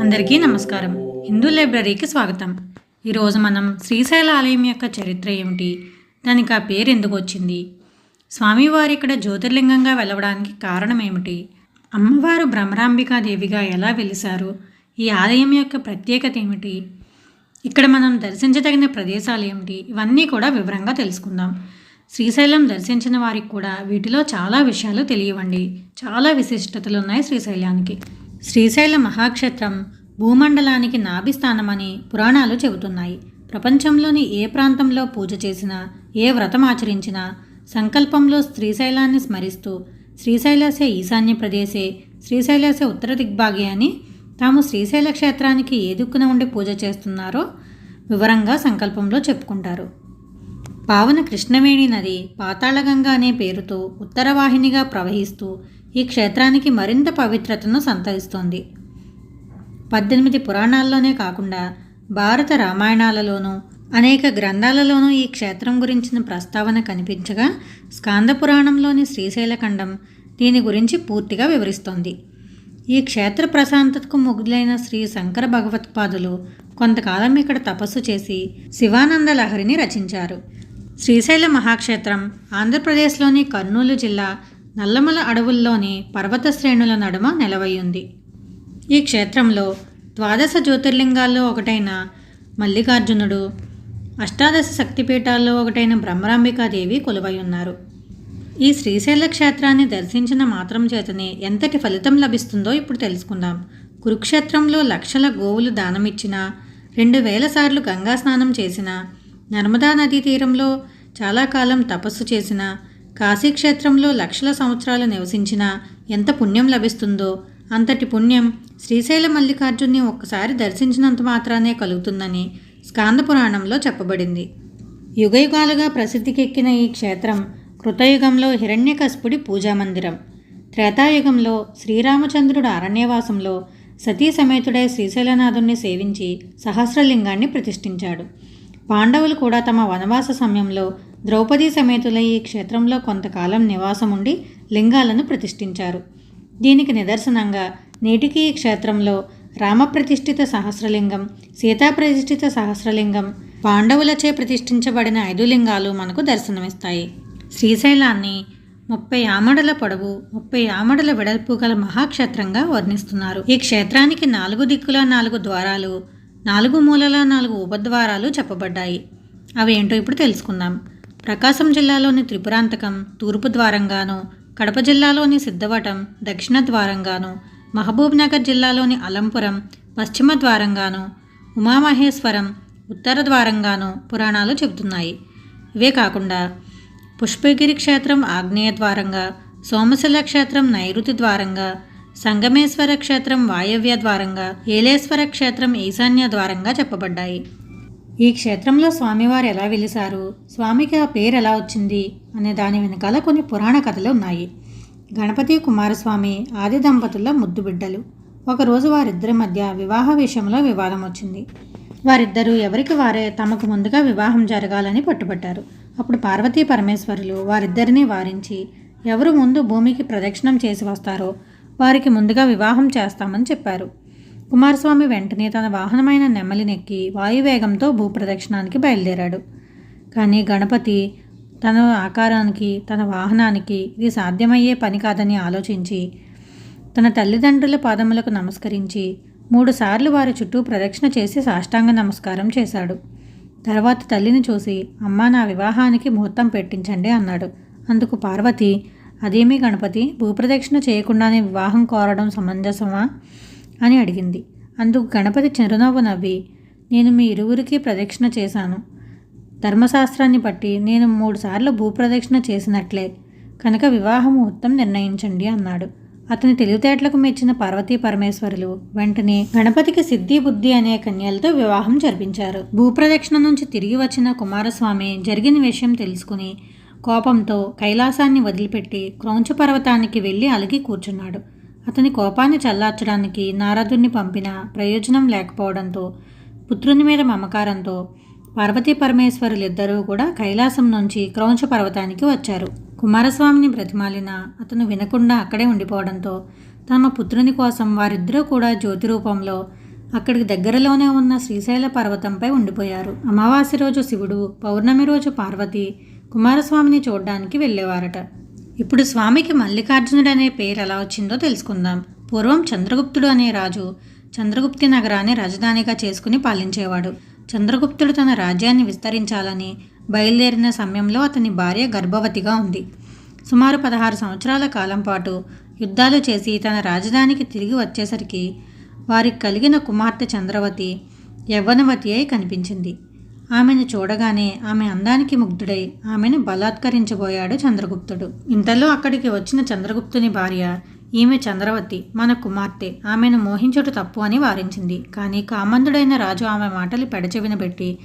అందరికీ నమస్కారం. హిందూ లైబ్రరీకి స్వాగతం. ఈరోజు మనం శ్రీశైల ఆలయం యొక్క చరిత్ర ఏమిటి? దానికి ఆ పేరు ఎందుకు వచ్చింది? స్వామివారు ఇక్కడ జ్యోతిర్లింగంగా వెళ్ళవడానికి కారణం ఏమిటి? అమ్మవారు భ్రమరాంబికాదేవిగా ఎలా వెలిశారు? ఈ ఆలయం యొక్క ప్రత్యేకత ఏమిటి? ఇక్కడ మనం దర్శించదగిన ప్రదేశాలు ఏమిటి? ఇవన్నీ కూడా వివరంగా తెలుసుకుందాం. శ్రీశైలం దర్శించిన వారికి కూడా వీటిలో చాలా విషయాలు తెలియవండి. చాలా విశిష్టతలు ఉన్నాయి శ్రీశైలానికి. శ్రీశైల మహాక్షేత్రం భూమండలానికి నాభిస్థానమని పురాణాలు చెబుతున్నాయి. ప్రపంచంలోని ఏ ప్రాంతంలో పూజ చేసినా ఏ వ్రతం ఆచరించినా సంకల్పంలో శ్రీశైలాన్ని స్మరిస్తూ శ్రీశైలసే ఈశాన్య ప్రదేశే శ్రీశైలసే ఉత్తర దిగ్భాగే అని తాము శ్రీశైల క్షేత్రానికి ఏ దిక్కున ఉండి పూజ చేస్తున్నారో వివరంగా సంకల్పంలో చెప్పుకుంటారు. పావన కృష్ణవేణి నది పాతాళగంగా అనే పేరుతో ఉత్తరవాహినిగా ప్రవహిస్తూ ఈ క్షేత్రానికి మరింత పవిత్రతను సంతరిస్తోంది. పద్దెనిమిది పురాణాల్లోనే కాకుండా భారత రామాయణాలలోనూ అనేక గ్రంథాలలోనూ ఈ క్షేత్రం గురించిన ప్రస్తావన కనిపించగా స్కాంద పురాణంలోని శ్రీశైలఖండం దీని గురించి పూర్తిగా వివరిస్తోంది. ఈ క్షేత్ర ప్రశాంతతకు ముగ్ధులైన శ్రీ శంకర భగవత్పాదులు కొంతకాలం ఇక్కడ తపస్సు చేసి శివానంద లహరిని రచించారు. శ్రీశైల మహాక్షేత్రం ఆంధ్రప్రదేశ్లోని కర్నూలు జిల్లా నల్లమల అడవుల్లోని పర్వత శ్రేణుల నడుమ నిలవయ్యుంది. ఈ క్షేత్రంలో ద్వాదశ జ్యోతిర్లింగాల్లో ఒకటైన మల్లికార్జునుడు అష్టాదశ శక్తిపీఠాల్లో ఒకటైన బ్రహ్మరాంబికాదేవి కొలువై ఉన్నారు ఈ శ్రీశైల క్షేత్రాన్ని దర్శించిన మాత్రం చేతనే ఎంతటి ఫలితం లభిస్తుందో ఇప్పుడు తెలుసుకుందాం. కురుక్షేత్రంలో లక్షల గోవులు దానమిచ్చిన రెండు వేల సార్లు గంగా స్నానం చేసిన నర్మదా నదీ తీరంలో చాలా కాలం తపస్సు చేసిన కాశీక్షేత్రంలో లక్షల సంవత్సరాలు నివసించిన ఎంత పుణ్యం లభిస్తుందో అంతటి పుణ్యం శ్రీశైల మల్లికార్జున్ని ఒక్కసారి దర్శించినంత మాత్రానే కలుగుతుందని స్కాంద పురాణంలో చెప్పబడింది. యుగయుగాలుగా ప్రసిద్ధికెక్కిన ఈ క్షేత్రం కృతయుగంలో హిరణ్యకశపుడి పూజామందిరం. త్రేతాయుగంలో శ్రీరామచంద్రుడు అరణ్యవాసంలో సతీ సమేతుడై శ్రీశైలనాథుణ్ణి సేవించి సహస్రలింగాన్ని ప్రతిష్ఠించాడు. పాండవులు కూడా తమ వనవాస సమయంలో ద్రౌపదీ సమేతులై ఈ క్షేత్రంలో కొంతకాలం నివాసం ఉండి లింగాలను ప్రతిష్ఠించారు. దీనికి నిదర్శనంగా నేటికి ఈ క్షేత్రంలో రామప్రతిష్ఠిత సహస్రలింగం సీతాప్రతిష్ఠిత సహస్రలింగం పాండవులచే ప్రతిష్ఠించబడిన ఐదు లింగాలు మనకు దర్శనమిస్తాయి. శ్రీశైలాన్ని ముప్పై ఆమడల పొడవు ముప్పై ఆమడల వెడల్పు గల మహాక్షేత్రంగా వర్ణిస్తున్నారు. ఈ క్షేత్రానికి నాలుగు దిక్కుల నాలుగు ద్వారాలు నాలుగు మూలల నాలుగు ఉపద్వారాలు చెప్పబడ్డాయి. అవి ఏంటో ఇప్పుడు తెలుసుకుందాం. ప్రకాశం జిల్లాలోని త్రిపురాంతకం తూర్పు ద్వారంగాను కడప జిల్లాలోని సిద్ధవటం దక్షిణ ద్వారంగాను మహబూబ్నగర్ జిల్లాలోని అలంపురం పశ్చిమ ద్వారంగాను ఉమామహేశ్వరం ఉత్తర ద్వారంగాను పురాణాలు చెబుతున్నాయి. ఇవే కాకుండా పుష్పగిరి క్షేత్రం ఆగ్నేయ ద్వారంగా సోమశిల క్షేత్రం నైరుతి ద్వారంగా సంగమేశ్వర క్షేత్రం వాయవ్య ద్వారంగా ఏలేశ్వర క్షేత్రం ఈశాన్య ద్వారంగా చెప్పబడ్డాయి. ఈ క్షేత్రంలో స్వామివారు ఎలా వెలిశారు స్వామికి ఆ పేరు ఎలా వచ్చింది అనే దాని వెనకాల కొన్ని పురాణ కథలు ఉన్నాయి. గణపతి కుమారస్వామి ఆది దంపతుల ముద్దు బిడ్డలు. ఒకరోజు వారిద్దరి మధ్య వివాహ విషయంలో వివాదం వచ్చింది. వారిద్దరూ ఎవరికి వారే తమకు ముందుగా వివాహం జరగాలని పట్టుబట్టారు. అప్పుడు పార్వతీ పరమేశ్వరులు వారిద్దరినీ వారించి ఎవరు ముందు భూమికి ప్రదక్షిణం చేసి వస్తారో వారికి ముందుగా వివాహం చేస్తామని చెప్పారు. కుమారస్వామి వెంటనే తన వాహనమైన నెమ్మలినెక్కి వాయువేగంతో భూప్రదక్షిణానికి బయలుదేరాడు. కానీ గణపతి తన ఆకారానికి తన వాహనానికి ఇది సాధ్యమయ్యే పని కాదని ఆలోచించి తన తల్లిదండ్రుల పాదములకు నమస్కరించి మూడుసార్లు వారి చుట్టూ ప్రదక్షిణ చేసి సాష్టాంగ నమస్కారం చేశాడు. తర్వాత తల్లిని చూసి అమ్మా నా వివాహానికి ముహూర్తం పెట్టించండి అన్నాడు. అందుకు పార్వతి అదేమీ గణపతి? భూప్రదక్షిణ చేయకుండానే వివాహం కోరడం సమంజసమా? అని అడిగింది. అందుకు గణపతి చిరునవ్వు నవ్వి నేను మీ ఇరువురికి ప్రదక్షిణ చేశాను. ధర్మశాస్త్రాన్ని బట్టి నేను మూడుసార్లు భూప్రదక్షిణ చేసినట్లే. కనుక వివాహ ముహూర్తం నిర్ణయించండి అన్నాడు. అతని తెలివితేటలకు మెచ్చిన పార్వతీ పరమేశ్వరులు వెంటనే గణపతికి సిద్ధి బుద్ధి అనే కన్యలతో వివాహం జరిపించారు. భూప్రదక్షిణ నుంచి తిరిగి వచ్చిన కుమారస్వామి జరిగిన విషయం తెలుసుకుని కోపంతో కైలాసాన్ని వదిలిపెట్టి క్రౌంచ పర్వతానికి వెళ్ళి అలిగి కూర్చున్నాడు. అతని కోపాన్ని చల్లార్చడానికి నారదుణ్ణి పంపిన ప్రయోజనం లేకపోవడంతో పుత్రుని మీద మమకారంతో పార్వతీ పరమేశ్వరులిద్దరూ కూడా కైలాసం నుంచి క్రౌంచ పర్వతానికి వచ్చారు. కుమారస్వామిని బ్రతిమాలిన అతను వినకుండా అక్కడే ఉండిపోవడంతో తమ పుత్రుని కోసం వారిద్దరూ కూడా జ్యోతి రూపంలో అక్కడికి దగ్గరలోనే ఉన్న శ్రీశైల పర్వతంపై ఉండిపోయారు. అమావాస్య రోజు శివుడు పౌర్ణమి రోజు పార్వతి కుమారస్వామిని చూడడానికి వెళ్ళేవారట. ఇప్పుడు స్వామికి మల్లికార్జునుడు అనే పేరు ఎలా వచ్చిందో తెలుసుకుందాం. పూర్వం చంద్రగుప్తుడు అనే రాజు చంద్రగుప్తి నగరాన్ని రాజధానిగా చేసుకుని పాలించేవాడు. చంద్రగుప్తుడు తన రాజ్యాన్ని విస్తరించాలని బయలుదేరిన సమయంలో అతని భార్య గర్భవతిగా ఉంది. సుమారు పదహారు సంవత్సరాల కాలం పాటు యుద్ధాలు చేసి తన రాజధానికి తిరిగి వచ్చేసరికి వారికి కలిగిన కుమార్తె చంద్రవతి యవ్వనవతి అయి కనిపించింది. ఆమెను చూడగానే ఆమె అందానికి ముగ్ధుడై ఆమెను బలాత్కరించబోయాడు చంద్రగుప్తుడు. ఇంతలో అక్కడికి వచ్చిన చంద్రగుప్తుని భార్య ఈమె చంద్రవతి మన కుమార్తె ఆమెను మోహించుట తప్పు అని వారించింది. కానీ కామందుడైన రాజు ఆమె మాటలు పెడచెవిన పెట్టి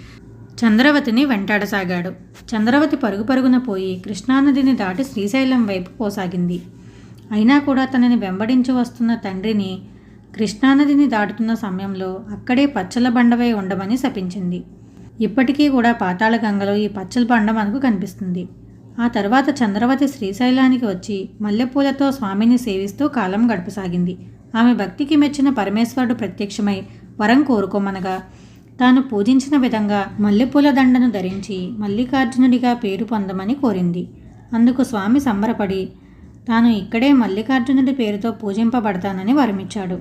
చంద్రవతిని వెంటాడసాగాడు. చంద్రవతి పరుగు పరుగున పోయి కృష్ణానదిని దాటి శ్రీశైలం వైపు పోసాగింది. అయినా కూడా తనని వెంబడించి వస్తున్న తండ్రిని కృష్ణానదిని దాటుతున్న సమయంలో అక్కడే పచ్చల బండవై ఉండమని శపించింది. ఇప్పటికీ కూడా పాతాళ గంగలో ఈ పచ్చల బండ మనకు కనిపిస్తుంది. ఆ తర్వాత చంద్రవతి శ్రీశైలానికి వచ్చి మల్లెపూలతో స్వామిని సేవిస్తూ కాలం గడపసాగింది. ఆమె భక్తికి మెచ్చిన పరమేశ్వరుడు ప్రత్యక్షమై వరం కోరుకోమనగా తాను పూజించిన విధంగా మల్లెపూల దండను ధరించి మల్లికార్జునుడిగా పేరు పొందమని కోరింది. అందుకు స్వామి సంబరపడి తాను ఇక్కడే మల్లికార్జునుడి పేరుతో పూజింపబడతానని వరమిచ్చాడు.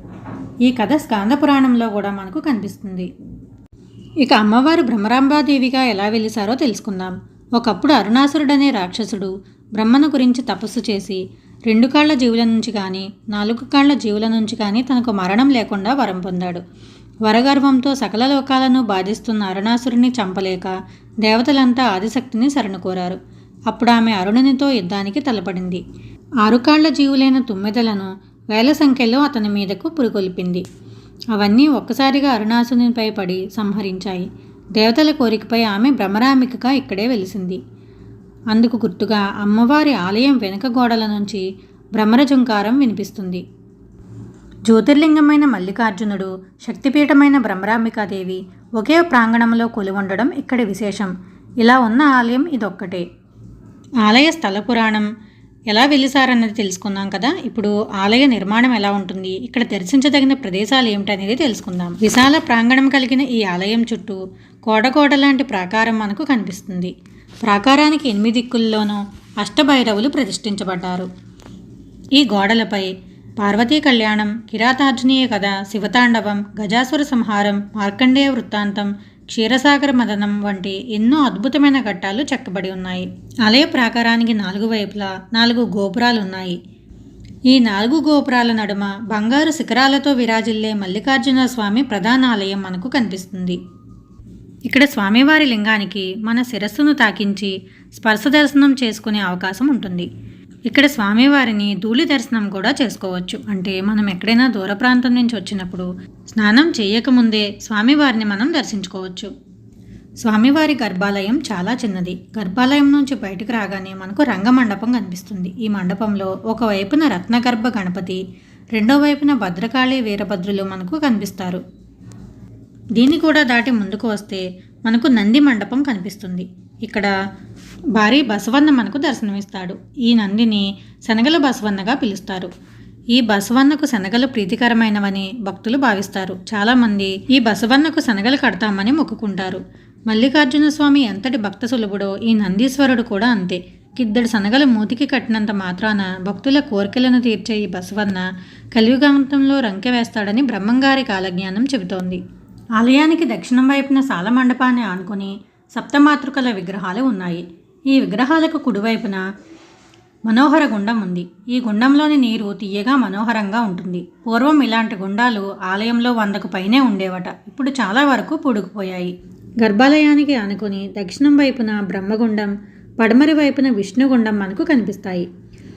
ఈ కథ స్కాంద పురాణంలో కూడా మనకు కనిపిస్తుంది. ఇక అమ్మవారు భ్రమరాంబాదేవిగా ఎలా వెలిసారో తెలుసుకుందాం. ఒకప్పుడు అరుణాసురుడనే రాక్షసుడు. బ్రహ్మను గురించి తపస్సు చేసి రెండు కాళ్ళ జీవుల నుంచి కానీ నాలుగు కాళ్ళ జీవుల నుంచి కానీ తనకు మరణం లేకుండా వరం పొందాడు. వరగర్వంతో సకల లోకాలను బాధిస్తున్న అరుణాసురుని చంపలేక దేవతలంతా ఆదిశక్తిని శరణుకోరారు. అప్పుడు ఆమె అరుణునితో యుద్ధానికి తలపడింది. ఆరుకాళ్ళ జీవులైన తుమ్మెదలను వేల సంఖ్యలో అతని మీదకు పురుగొల్పింది అవన్నీ ఒక్కసారిగా అరుణాసునిపై పడి సంహరించాయి. దేవతల కోరికపై ఆమె భ్రమరామికగా ఇక్కడే వెలిసింది. అందుకు గుర్తుగా అమ్మవారి ఆలయం వెనుక గోడల నుంచి భ్రమరజుంకారం వినిపిస్తుంది. జ్యోతిర్లింగమైన మల్లికార్జునుడు శక్తిపీఠమైన భ్రమరాంబికాదేవి ఒకే ప్రాంగణంలో కొలువుండడం ఇక్కడి విశేషం. ఇలా ఉన్న ఆలయం ఇదొక్కటే. ఆలయ స్థల పురాణం ఎలా వెళ్ళిసారన్నది తెలుసుకున్నాం కదా. ఇప్పుడు ఆలయ నిర్మాణం ఎలా ఉంటుంది? ఇక్కడ దర్శించదగిన ప్రదేశాలు ఏమిటనేది తెలుసుకుందాం. విశాల ప్రాంగణం కలిగిన ఈ ఆలయం చుట్టూ కోడకోట లాంటి ప్రాకారం మనకు కనిపిస్తుంది. ప్రాకారానికి ఎనిమిది దిక్కుల్లోనూ అష్టభైరవులు ప్రతిష్ఠించబడ్డారు. ఈ గోడలపై పార్వతీ కళ్యాణం కిరాతార్జునీయ కథ శివతాండవం గజాసుర సంహారం మార్కండేయ వృత్తాంతం క్షీరసాగర మదనం వంటి ఎన్నో అద్భుతమైన ఘట్టాలు చెక్కబడి ఉన్నాయి. ఆలయ ప్రాకారానికి నాలుగు వైపులా నాలుగు గోపురాలు ఉన్నాయి ఈ నాలుగు గోపురాల నడుమ బంగారు శిఖరాలతో విరాజిల్లే మల్లికార్జున స్వామి ప్రధాన ఆలయం మనకు కనిపిస్తుంది. ఇక్కడ స్వామివారి లింగానికి మన శిరస్సును తాకించి స్పర్శ దర్శనం చేసుకునే అవకాశం ఉంటుంది. ఇక్కడ స్వామివారిని ధూళి దర్శనం కూడా చేసుకోవచ్చు. అంటే మనం ఎక్కడైనా దూర ప్రాంతం నుంచి వచ్చినప్పుడు స్నానం చేయకముందే స్వామివారిని మనం దర్శించుకోవచ్చు. స్వామివారి గర్భాలయం చాలా చిన్నది. గర్భాలయం నుంచి బయటకు రాగానే మనకు రంగమండపం కనిపిస్తుంది. ఈ మండపంలో ఒకవైపున రత్నగర్భ గణపతి రెండో వైపున భద్రకాళి వీరభద్రులు మనకు కనిపిస్తారు. దీన్ని కూడా దాటి ముందుకు వస్తే మనకు నంది మండపం కనిపిస్తుంది. ఇక్కడ భారీ బసవన్న మనకు దర్శనమిస్తాడు. ఈ నందిని శనగల బసవన్నగా పిలుస్తారు. ఈ బసవన్నకు శనగలు ప్రీతికరమైనవని భక్తులు భావిస్తారు. చాలామంది ఈ బసవన్నకు శనగలు కడతామని మొక్కుకుంటారు. మల్లికార్జున స్వామి ఎంతటి భక్త సులభుడో ఈ నందీశ్వరుడు కూడా అంతే. కిద్దడు శనగలు మూతికి కట్టినంత మాత్రాన భక్తుల కోరికలను తీర్చే ఈ బసవన్న కలియుగాంతంలో రంకె వేస్తాడని బ్రహ్మంగారి కాలజ్ఞానం చెబుతోంది. ఆలయానికి దక్షిణం వైపున సాల మండపాన్ని ఆనుకొని సప్తమాతృకల విగ్రహాలు ఉన్నాయి. ఈ విగ్రహాలకు కుడివైపున మనోహర గుండం ఉంది. ఈ గుండంలోని నీరు తీయగా మనోహరంగా ఉంటుంది. పూర్వం ఇలాంటి గుండాలు ఆలయంలో వందకు పైనే ఉండేవట. ఇప్పుడు చాలా వరకు పూడుకుపోయాయి గర్భాలయానికి అనుకుని దక్షిణం వైపున బ్రహ్మగుండం పడమరి వైపున విష్ణుగుండం మనకు కనిపిస్తాయి.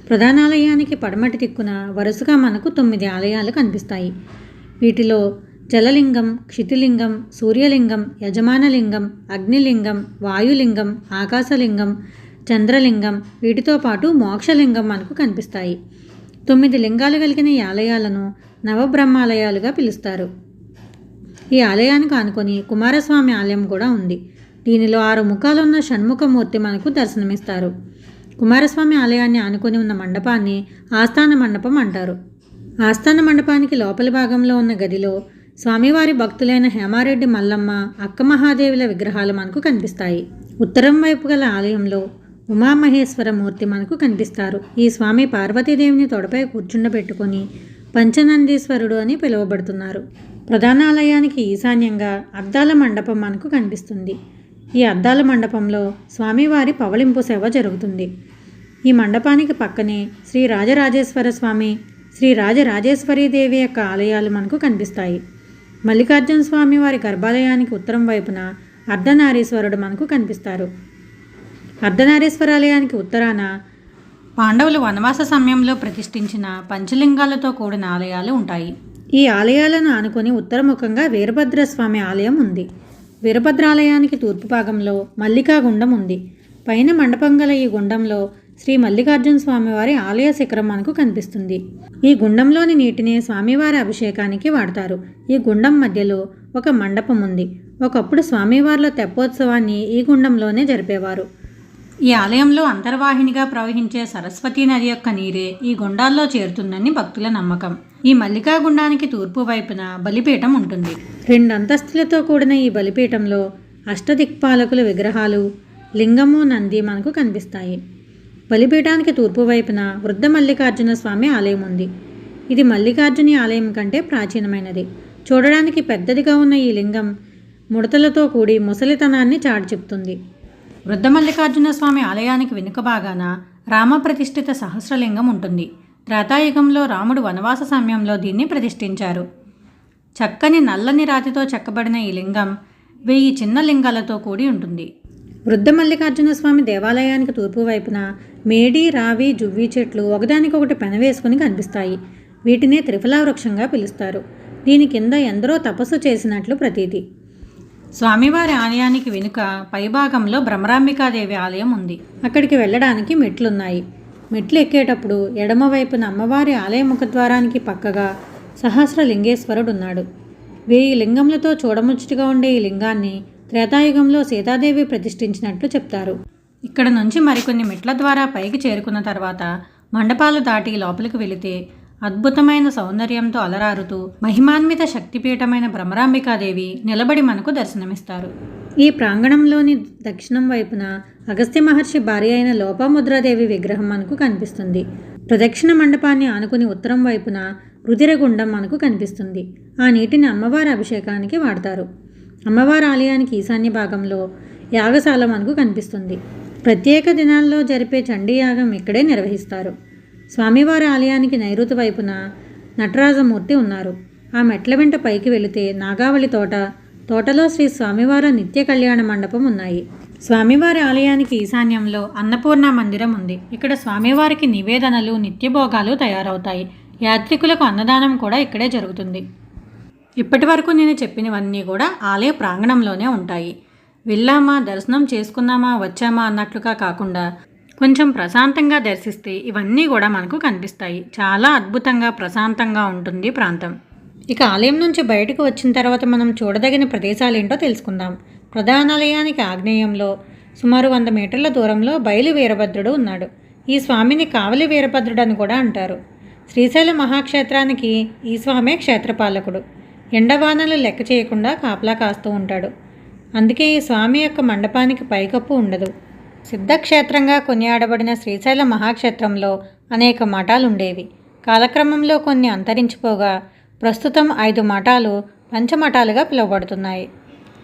ప్రధానాలయానికి పడమటి దిక్కున వరుసగా మనకు తొమ్మిది ఆలయాలు కనిపిస్తాయి. వీటిలో జలలింగం క్షితిలింగం సూర్యలింగం యజమానలింగం అగ్నిలింగం వాయులింగం ఆకాశలింగం చంద్రలింగం వీటితో పాటు మోక్షలింగం మనకు కనిపిస్తాయి. తొమ్మిది లింగాలు కలిగిన ఈ ఆలయాలను నవబ్రహ్మాలయాలుగా పిలుస్తారు. ఈ ఆలయానికి ఆనుకొని కుమారస్వామి ఆలయం కూడా ఉంది. దీనిలో ఆరు ముఖాలున్న షణ్ముఖమూర్తి మనకు దర్శనమిస్తారు. కుమారస్వామి ఆలయాన్ని ఆనుకొని ఉన్న మండపాన్ని ఆస్థాన మండపం అంటారు. ఆస్థాన మండపానికి లోపలి భాగంలో ఉన్న గదిలో స్వామివారి భక్తులైన హేమారెడ్డి మల్లమ్మ అక్క మహాదేవుల విగ్రహాలు మనకు కనిపిస్తాయి. ఉత్తరం వైపు గల ఆలయంలో ఉమామహేశ్వర మూర్తి మనకు కనిపిస్తారు. ఈ స్వామి పార్వతీదేవిని తొడపై కూర్చుండబెట్టుకొని పంచనందీశ్వరుడు అని పిలువబడుతున్నారు. ప్రధాన ఆలయానికి ఈశాన్యంగా అద్దాల మండపం మనకు కనిపిస్తుంది. ఈ అద్దాల మండపంలో స్వామివారి పవళింపు సేవ జరుగుతుంది. ఈ మండపానికి పక్కనే శ్రీ రాజరాజేశ్వర స్వామి శ్రీ రాజరాజేశ్వరీదేవి యొక్క ఆలయాలు మనకు కనిపిస్తాయి. మల్లికార్జున స్వామి వారి గర్భాలయానికి ఉత్తరం వైపున అర్ధనారీశ్వరుడు మనకు కనిపిస్తారు. అర్ధనారీశ్వరాలయానికి ఉత్తరాన పాండవులు వనవాస సమయంలో ప్రతిష్ఠించిన పంచలింగాలతో కూడిన ఆలయాలు ఉంటాయి. ఈ ఆలయాలను ఆనుకొని ఉత్తరముఖంగా వీరభద్రస్వామి ఆలయం ఉంది. వీరభద్రాలయానికి తూర్పు భాగంలో మల్లికా గుండం ఉంది. పైన మండపం గల ఈ గుండంలో శ్రీ మల్లికార్జున స్వామివారి ఆలయ శిఖరం మనకు కనిపిస్తుంది. ఈ గుండంలోని నీటిని స్వామివారి అభిషేకానికి వాడతారు. ఈ గుండం మధ్యలో ఒక మండపం ఉంది. ఒకప్పుడు స్వామివార్ల తెప్పోత్సవాన్ని ఈ గుండంలోనే జరిపేవారు. ఈ ఆలయంలో అంతర్వాహినిగా ప్రవహించే సరస్వతీ నది యొక్క నీరే ఈ గుండాల్లో చేరుతుందని భక్తుల నమ్మకం. ఈ మల్లికా గుండానికి తూర్పు వైపున బలిపీఠం ఉంటుంది. రెండు అంతస్తులతో కూడిన ఈ బలిపీఠంలో అష్టదిక్పాలకుల విగ్రహాలు లింగము నంది మనకు కనిపిస్తాయి. బలిపీఠానికి తూర్పు వైపున వృద్ధ మల్లికార్జున స్వామి ఆలయం ఉంది. ఇది మల్లికార్జుని ఆలయం కంటే ప్రాచీనమైనది. చూడడానికి పెద్దదిగా ఉన్న ఈ లింగం ముడతలతో కూడి ముసలితనాన్ని చాటి చెప్తుంది. వృద్ధ మల్లికార్జున స్వామి ఆలయానికి వెనుక భాగాన రామప్రతిష్ఠిత సహస్రలింగం ఉంటుంది. త్రేతాయుగంలో రాముడు వనవాస సమయంలో దీన్ని ప్రతిష్ఠించారు. చక్కని నల్లని రాతితో చెక్కబడిన ఈ లింగం వెయ్యి చిన్న లింగాలతో కూడి ఉంటుంది. వృద్ధ మల్లికార్జున స్వామి దేవాలయానికి తూర్పు వైపున మేడి రావి జువ్వి చెట్లు ఒకదానికొకటి పెనవేసుకుని కనిపిస్తాయి. వీటినే త్రిఫలా వృక్షంగా పిలుస్తారు. దీని కింద ఎందరో తపస్సు చేసినట్లు ప్రతీతి. స్వామివారి ఆలయానికి వెనుక పైభాగంలో భ్రమరాంబికాదేవి ఆలయం ఉంది. అక్కడికి వెళ్ళడానికి మెట్లున్నాయి. మెట్లు ఎక్కేటప్పుడు ఎడమవైపున అమ్మవారి ఆలయ ముఖద్వారానికి పక్కగా సహస్రలింగేశ్వరుడు ఉన్నాడు వెయ్యి లింగములతో చూడముచ్చటగా ఉండే ఈ లింగాన్ని త్రేతాయుగంలో సీతాదేవి ప్రతిష్ఠించినట్లు చెప్తారు. ఇక్కడ నుంచి మరికొన్ని మెట్ల ద్వారా పైకి చేరుకున్న తర్వాత మండపాలు దాటి లోపలికి వెళితే అద్భుతమైన సౌందర్యంతో అలరారుతూ మహిమాన్విత శక్తిపీఠమైన భ్రమరాంబికాదేవి నిలబడి మనకు దర్శనమిస్తారు. ఈ ప్రాంగణంలోని దక్షిణం వైపున అగస్త్య మహర్షి భార్య అయిన లోపముద్రాదేవి విగ్రహం మనకు కనిపిస్తుంది. ప్రదక్షిణ మండపాన్ని ఆనుకుని ఉత్తరం వైపున రుదిరగుండం మనకు కనిపిస్తుంది. ఆ నీటిని అమ్మవారి అభిషేకానికి వాడతారు. అమ్మవారి ఆలయానికి ఈశాన్య భాగంలో యాగశాల మనకు కనిపిస్తుంది. ప్రత్యేక దినాల్లో జరిపే చండీయాగం ఇక్కడే నిర్వహిస్తారు. స్వామివారి ఆలయానికి నైరుతి వైపున నటరాజమూర్తి ఉన్నారు. ఆ మెట్ల వెంట పైకి వెళితే నాగావళి తోట తోటలో శ్రీ స్వామివారి నిత్య కళ్యాణ మండపం ఉన్నాయి. స్వామివారి ఆలయానికి ఈశాన్యంలో అన్నపూర్ణ మందిరం ఉంది. ఇక్కడ స్వామివారికి నివేదనలు నిత్యభోగాలు తయారవుతాయి. యాత్రికులకు అన్నదానం కూడా ఇక్కడే జరుగుతుంది. ఇప్పటి వరకు నేను చెప్పినవన్నీ కూడా ఆలయ ప్రాంగణంలోనే ఉంటాయి. వెళ్ళామా? దర్శనం చేసుకున్నామా? వచ్చామా? అన్నట్లుగా కాకుండా కొంచెం ప్రశాంతంగా దర్శిస్తే ఇవన్నీ కూడా మనకు కనిపిస్తాయి. చాలా అద్భుతంగా ప్రశాంతంగా ఉంటుంది ప్రాంతం. ఇక ఆలయం నుంచి బయటకు వచ్చిన తర్వాత మనం చూడదగిన ప్రదేశాలు ఏంటో తెలుసుకుందాం ప్రధానాలయానికి ఆగ్నేయంలో సుమారు వంద మీటర్ల దూరంలో బయలు వీరభద్రుడు ఉన్నాడు. ఈ స్వామిని కావలి వీరభద్రుడు అని కూడా అంటారు. శ్రీశైల మహాక్షేత్రానికి ఈ స్వామే క్షేత్రపాలకుడు. ఎండవానలు లెక్క చేయకుండా కాపలా కాస్తూ ఉంటాడు. అందుకే ఈ స్వామి యొక్క మండపానికి పైకప్పు ఉండదు. సిద్ధక్షేత్రంగా కొనియాడబడిన శ్రీశైల మహాక్షేత్రంలో అనేక మఠాలు ఉండేవి కాలక్రమంలో కొన్ని అంతరించిపోగా ప్రస్తుతం ఐదు మఠాలు పంచమఠాలుగా పిలువబడుతున్నాయి.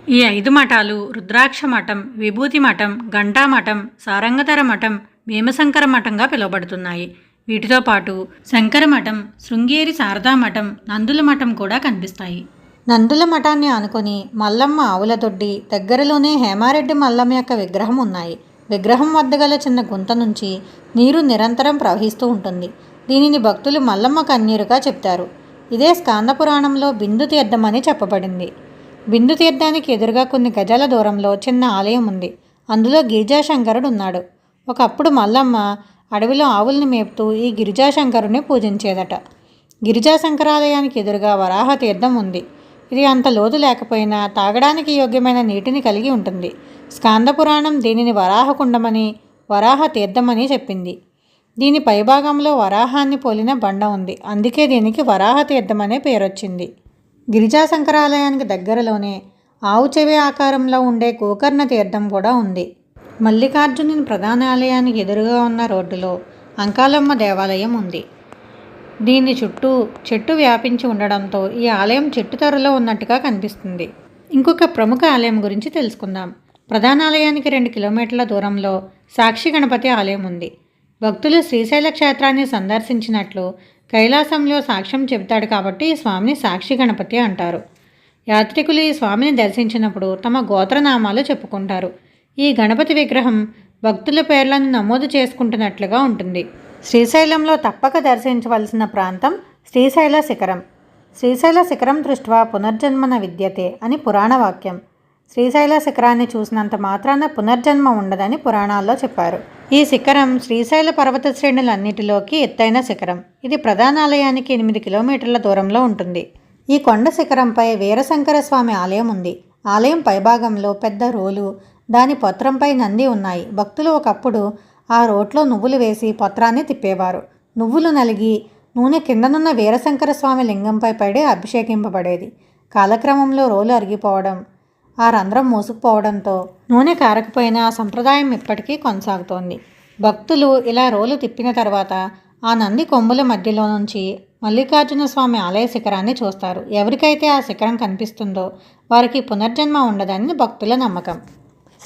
ఈ ఐదు మఠాలు రుద్రాక్ష మఠం విభూతి మఠం ఘంటా మఠం సారంగధర మఠం భీమశంకర మఠంగా పిలువబడుతున్నాయి. వీటితో పాటు శంకర మఠం శృంగేరి శారదా మఠం నందుల మఠం కూడా కనిపిస్తాయి. నందుల మఠాన్ని ఆనుకొని మల్లమ్మ ఆవుల దొడ్డి దగ్గరలోనే హేమారెడ్డి మల్లమ్మ యొక్క విగ్రహం ఉన్నాయి. విగ్రహం వద్ద గల చిన్న గుంత నుంచి నీరు నిరంతరం ప్రవహిస్తూ ఉంటుంది. దీనిని భక్తులు మల్లమ్మ కన్నీరుగా చెప్తారు. ఇదే స్కాంద పురాణంలో బిందు తీర్థం అని చెప్పబడింది. బిందు తీర్థానికి ఎదురుగా కొన్ని గజాల దూరంలో చిన్న ఆలయం ఉంది. అందులో గిరిజాశంకరుడు ఉన్నాడు. ఒకప్పుడు మల్లమ్మ అడవిలో ఆవుల్ని మేపుతూ ఈ గిరిజాశంకరుని పూజించేదట. గిరిజాశంకరాలయానికి ఎదురుగా వరాహ తీర్థం ఉంది. ఇది అంత లోతు లేకపోయినా తాగడానికి యోగ్యమైన నీటిని కలిగి ఉంటుంది. స్కాంద పురాణం దీనిని వరాహకుండమని వరాహ తీర్థమని చెప్పింది. దీని పైభాగంలో వరాహాన్ని పోలిన బండ ఉంది. అందుకే దీనికి వరాహ తీర్థం అనే పేరొచ్చింది. గిరిజా శంకరాలయానికి దగ్గరలోనే ఆవు చెవి ఆకారంలో ఉండే గోకర్ణ తీర్థం కూడా ఉంది. మల్లికార్జునుని ప్రధాన ఆలయానికి ఎదురుగా ఉన్న రోడ్డులో అంకాలమ్మ దేవాలయం ఉంది. దీని చుట్టూ చెట్టు వ్యాపించి ఉండడంతో ఈ ఆలయం చెట్టు తరలో ఉన్నట్టుగా కనిపిస్తుంది. ఇంకొక ప్రముఖ ఆలయం గురించి తెలుసుకుందాం. ప్రధాన ఆలయానికి రెండు కిలోమీటర్ల దూరంలో సాక్షి గణపతి ఆలయం ఉంది. భక్తులు శ్రీశైల క్షేత్రాన్ని సందర్శించినట్లు కైలాసంలో సాక్ష్యం చెబుతాడు కాబట్టి ఈ స్వామిని సాక్షి గణపతి అంటారు. యాత్రికులు ఈ స్వామిని దర్శించినప్పుడు తమ గోత్రనామాలు చెప్పుకుంటారు. ఈ గణపతి విగ్రహం భక్తుల పేర్లను నమోదు చేసుకుంటున్నట్లుగా ఉంటుంది. శ్రీశైలంలో తప్పక దర్శించవలసిన ప్రాంతం శ్రీశైల శిఖరం. శ్రీశైల శిఖరం దృష్ట్యా పునర్జన్మన విద్యతే అని పురాణ వాక్యం. శ్రీశైల శిఖరాన్ని చూసినంత మాత్రాన పునర్జన్మ ఉండదని పురాణాల్లో చెప్పారు. ఈ శిఖరం శ్రీశైల పర్వత శ్రేణులన్నిటిలోకి ఎత్తైన శిఖరం. ఇది ప్రధాన ఆలయానికి ఎనిమిది కిలోమీటర్ల దూరంలో ఉంటుంది. ఈ కొండ శిఖరంపై వీరశంకర స్వామి ఆలయం ఉంది. ఆలయం పైభాగంలో పెద్ద రోలు దాని పత్రంపై నంది ఉన్నాయి. భక్తులు ఒకప్పుడు ఆ రోట్లో నువ్వులు వేసి పత్రాన్ని తిప్పేవారు. నువ్వులు నలిగి నూనె కిందనున్న వీరశంకర స్వామి లింగంపై పడి అభిషేకింపబడేది. కాలక్రమంలో రోలు అరిగిపోవడం ఆ రంధ్రం మూసుకుపోవడంతో నూనె కారకపోయినా ఆ సంప్రదాయం ఇప్పటికీ కొనసాగుతోంది. భక్తులు ఇలా రోలు తిప్పిన తర్వాత ఆ నంది కొమ్ముల మధ్యలో నుంచి మల్లికార్జున స్వామి ఆలయ శిఖరాన్ని చూస్తారు. ఎవరికైతే ఆ శిఖరం కనిపిస్తుందో వారికి పునర్జన్మ ఉండదని భక్తుల నమ్మకం.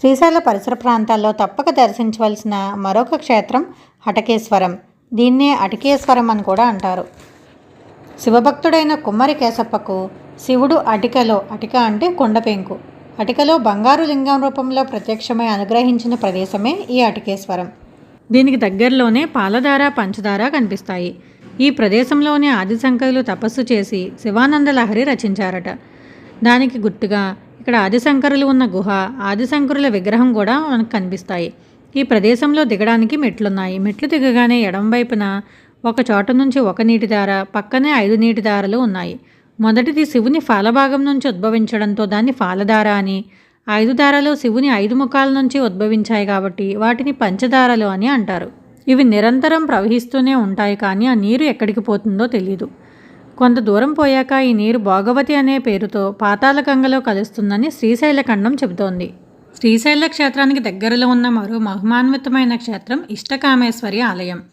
శ్రీశైల పరిసర ప్రాంతాల్లో తప్పక దర్శించవలసిన మరొక క్షేత్రం హటకేశ్వరం. దీన్నే అటికేశ్వరం అని కూడా అంటారు. శివభక్తుడైన కుమ్మరి కేశప్పకు శివుడు అటికలో అటిక అంటే కొండపెంకు అటికలో బంగారు లింగం రూపంలో ప్రత్యక్షమై అనుగ్రహించిన ప్రదేశమే ఈ అటికేశ్వరం. దీనికి దగ్గరలోనే పాలధార పంచదార కనిపిస్తాయి. ఈ ప్రదేశంలోనే ఆదిశంకరులు తపస్సు చేసి శివానంద లహరి రచించారట. దానికి గుర్తుగా ఇక్కడ ఆదిశంకరులు ఉన్న గుహ ఆదిశంకరుల విగ్రహం కూడా మనకు కనిపిస్తాయి. ఈ ప్రదేశంలో దిగడానికి మెట్లున్నాయి. మెట్లు దిగగానే ఎడం వైపున ఒక చోట నుంచి ఒక నీటి దార పక్కనే ఐదు నీటి దారలు ఉన్నాయి. మొదటిది శివుని ఫాలభాగం నుంచి ఉద్భవించడంతో దాన్ని ఫాలధార అని ఐదు దారాలు శివుని ఐదు ముఖాల నుంచి ఉద్భవించాయి కాబట్టి వాటిని పంచదారలు అని అంటారు. ఇవి నిరంతరం ప్రవహిస్తూనే ఉంటాయి కానీ ఆ నీరు ఎక్కడికి పోతుందో తెలియదు కొంత దూరం పోయాక ఈ నీరు భోగవతి అనే పేరుతో పాతాళ గంగలో కలుస్తుందని శ్రీశైల ఖండం చెబుతోంది. శ్రీశైల క్షేత్రానికి దగ్గరలో ఉన్న మరో మహిమాన్వితమైన క్షేత్రం ఇష్టకామేశ్వరి ఆలయం.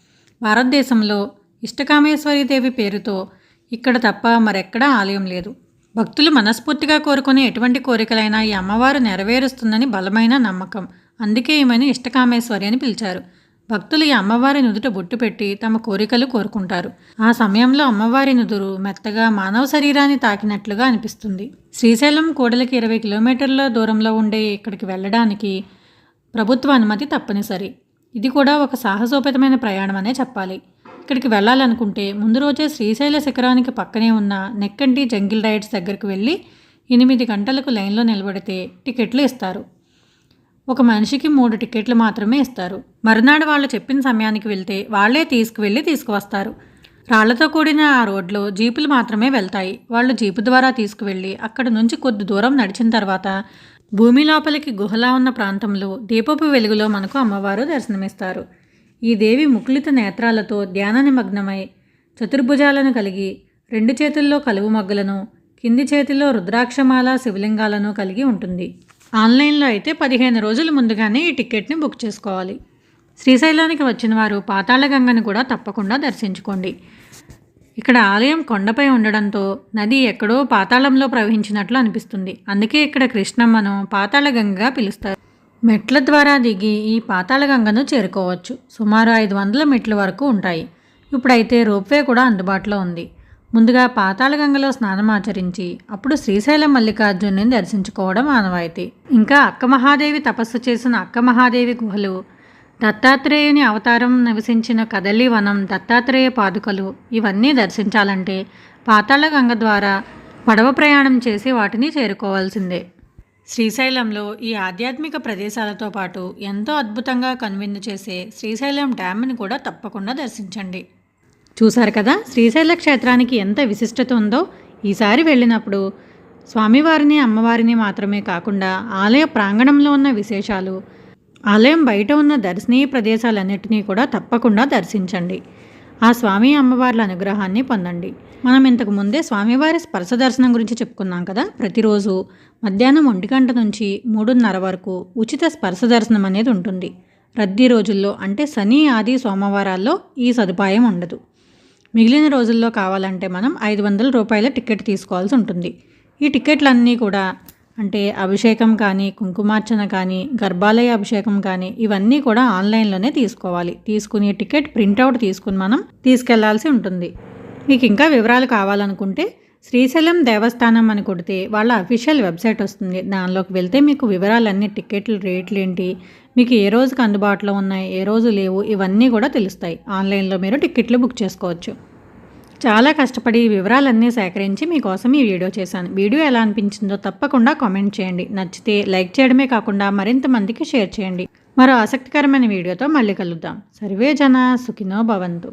భారతదేశంలో ఇష్టకామేశ్వరి దేవి పేరుతో ఇక్కడ తప్ప మరెక్కడా ఆలయం లేదు. భక్తులు మనస్ఫూర్తిగా కోరుకునే ఎటువంటి కోరికలైనా ఈ అమ్మవారు నెరవేరుస్తుందని బలమైన నమ్మకం. అందుకే ఈమెను ఇష్టకామేశ్వరి అని పిలిచారు. భక్తులు ఈ అమ్మవారి నుదుట బొట్టు పెట్టి తమ కోరికలు కోరుకుంటారు. ఆ సమయంలో అమ్మవారి నుదురు మెత్తగా మానవ శరీరాన్ని తాకినట్లుగా అనిపిస్తుంది. శ్రీశైలం కూడలికి ఇరవై కిలోమీటర్ల దూరంలో ఉండే ఇక్కడికి వెళ్ళడానికి ప్రభుత్వ అనుమతి తప్పనిసరి. ఇది కూడా ఒక సాహసోపేతమైన ప్రయాణం అనే చెప్పాలి. ఇక్కడికి వెళ్ళాలనుకుంటే ముందు రోజే శ్రీశైల శిఖరానికి పక్కనే ఉన్న నెక్కంటి జంగిల్ రైడ్స్ దగ్గరికి వెళ్ళి ఎనిమిది గంటలకు లైన్లో నిలబడితే టికెట్లు ఇస్తారు. ఒక మనిషికి మూడు టికెట్లు మాత్రమే ఇస్తారు. మరునాడు వాళ్ళు చెప్పిన సమయానికి వెళ్తే వాళ్ళే తీసుకువెళ్ళి తీసుకువస్తారు. రాళ్ళతో కూడిన ఆ రోడ్లో జీపులు మాత్రమే వెళ్తాయి. వాళ్ళు జీపు ద్వారా తీసుకువెళ్ళి అక్కడ నుంచి కొద్ది దూరం నడిచిన తర్వాత భూమి లోపలికి గుహలా ఉన్న ప్రాంతంలో దీపపు వెలుగులో మనకు అమ్మవారు దర్శనమిస్తారు. ఈ దేవి ముకులిత నేత్రాలతో ధ్యాన నిమగ్నమై చతుర్భుజాలను కలిగి రెండు చేతుల్లో కలువు మొగ్గలను కింది చేతిలో రుద్రాక్షమాల శివలింగాలను కలిగి ఉంటుంది. ఆన్లైన్లో అయితే పదిహేను రోజుల ముందుగానే ఈ టికెట్ని బుక్ చేసుకోవాలి. శ్రీశైలానికి వచ్చిన వారు పాతాళగంగను కూడా తప్పకుండా దర్శించుకోండి. ఇక్కడ ఆలయం కొండపై ఉండడంతో నది ఎక్కడో పాతాళంలో ప్రవహించినట్లు అనిపిస్తుంది. అందుకే ఇక్కడ కృష్ణమ్మను పాతాళగంగగా పిలుస్తారు. మెట్ల ద్వారా దిగి ఈ పాతాళగంగను చేరుకోవచ్చు. సుమారు ఐదు వందల మెట్ల వరకు ఉంటాయి. ఇప్పుడైతే రోప్వే కూడా అందుబాటులో ఉంది. ముందుగా పాతాళగంగలో స్నానం ఆచరించి అప్పుడు శ్రీశైలం మల్లికార్జునుని దర్శించుకోవడం ఆనవాయితీ. ఇంకా అక్క మహాదేవి తపస్సు చేసిన అక్క మహాదేవి గుహలు దత్తాత్రేయుని అవతారం నివసించిన కదలి వనం దత్తాత్రేయ పాదుకలు ఇవన్నీ దర్శించాలంటే పాతాళగంగ ద్వారా పడవ ప్రయాణం చేసి వాటిని చేరుకోవాల్సిందే. శ్రీశైలంలో ఈ ఆధ్యాత్మిక ప్రదేశాలతో పాటు ఎంతో అద్భుతంగా కనువిందు చేసే శ్రీశైలం డ్యామ్ని కూడా తప్పకుండా దర్శించండి. చూశారు కదా? శ్రీశైల క్షేత్రానికి ఎంత విశిష్టత ఉందో ఈసారి వెళ్ళినప్పుడు స్వామివారిని అమ్మవారిని మాత్రమే కాకుండా ఆలయ ప్రాంగణంలో ఉన్న విశేషాలు ఆలయం బయట ఉన్న దర్శనీయ ప్రదేశాలన్నింటినీ కూడా తప్పకుండా దర్శించండి. ఆ స్వామి అమ్మవార్ల అనుగ్రహాన్ని పొందండి. మనం ఇంతకు ముందే స్వామివారి స్పర్శ దర్శనం గురించి చెప్పుకున్నాం కదా? ప్రతిరోజు మధ్యాహ్నం ఒంటి గంట నుంచి మూడున్నర వరకు ఉచిత స్పర్శ దర్శనం అనేది ఉంటుంది. రద్దీ రోజుల్లో అంటే శని ఆది సోమవారాల్లో ఈ సదుపాయం ఉండదు. మిగిలిన రోజుల్లో కావాలంటే మనం ఐదు వందల రూపాయల టికెట్ తీసుకోవాల్సి ఉంటుంది. ఈ టికెట్లన్నీ కూడా అంటే అభిషేకం కానీ కుంకుమార్చన కానీ గర్భాలయ అభిషేకం కానీ ఇవన్నీ కూడా ఆన్లైన్లోనే తీసుకోవాలి. తీసుకుని టికెట్ ప్రింట్అవుట్ తీసుకుని మనం తీసుకెళ్ళాల్సి ఉంటుంది. మీకు ఇంకా వివరాలు కావాలనుకుంటే శ్రీశైలం దేవస్థానం అని కొడితే వాళ్ళ అఫీషియల్ వెబ్సైట్ వస్తుంది. దానిలోకి వెళ్తే మీకు వివరాలన్నీ టికెట్లు రేట్లు ఏంటి మీకు ఏ రోజుకి అందుబాటులో ఉన్నాయి ఏ రోజు లేవు ఇవన్నీ కూడా తెలుస్తాయి. ఆన్లైన్లో మీరు టికెట్లు బుక్ చేసుకోవచ్చు. చాలా కష్టపడి వివరాలన్నీ సేకరించి మీకోసం ఈ వీడియో చేశాను. వీడియో ఎలా అనిపించిందో తప్పకుండా కామెంట్ చేయండి. నచ్చితే లైక్ చేయడమే కాకుండా మరింత మందికి షేర్ చేయండి. మరో ఆసక్తికరమైన వీడియోతో మళ్ళీ కలుద్దాం. సర్వే జన సుఖినో భవంతు.